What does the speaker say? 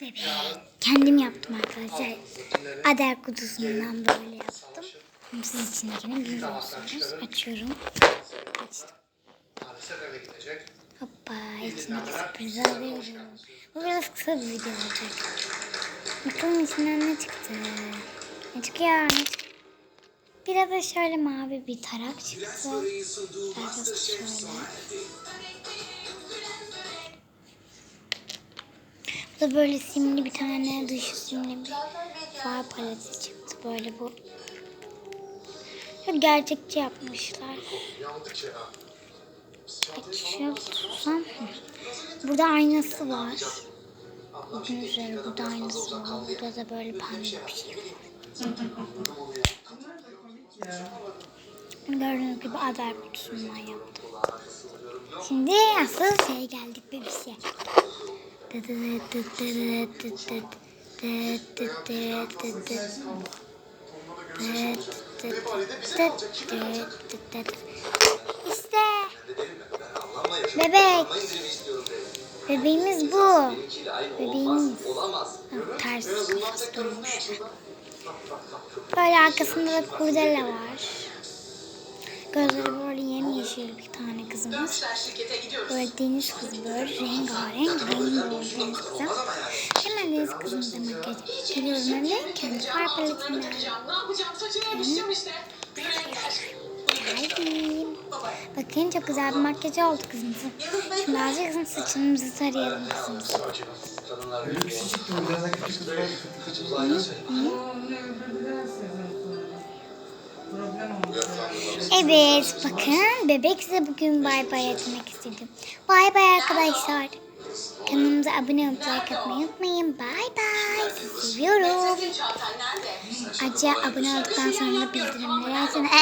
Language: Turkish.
Bebeği kendim yaptım arkadaşlar. Ader kutusundan böyle yaptım. Şimdi siz içindekini biliyorsunuz. Açıyorum. Açtım. Hoppa içindeki sürprizi alıyorum. Bu biraz kısa bir video olacak. Bakalım içinden ne çıktı. Ne çıkıyor? Ne çıktı? Biraz da şöyle mavi bir tarak çıktı. Arkası şöyle. Da böyle simli bir tane dışı simli bir far paleti çıktı. Böyle bu. Gerçekçi yapmışlar. Şöyle tutsam. Burada aynası var. Gördüğünüz üzere burada aynası var. Burada da böyle pembe bir şey var. Gördüğünüz gibi aday kutusundan yaptım. Şimdi asıl şey geldik bebişe. İşte bebek. Bebeğimiz bu. Bebeğimiz. Ters kafası dönmüş. Böyle arkasında da kurdele var. Gözleri böyle kızı böyle rengarenk rainbow deniz kızı. Hemen deniz kızımıza makyaj geliyorum hemen kendi far paletinden. Ne yapacağım? Saçını yapıştırdım işte. Geldim. Bakın çok güzel bir makyaj oldu kızımızın. Şimdi azıcık saçımızı tarayalım kızımızı. Öyküsü Evet bakın bebek size bugün bay bay etmek istedim. Bay bay arkadaşlar. Kanalımıza abone olup like atmayı unutmayın. Bay bay. Sizi seviyorum. Ayrıca abone olduktan sonra bildirimleri açın.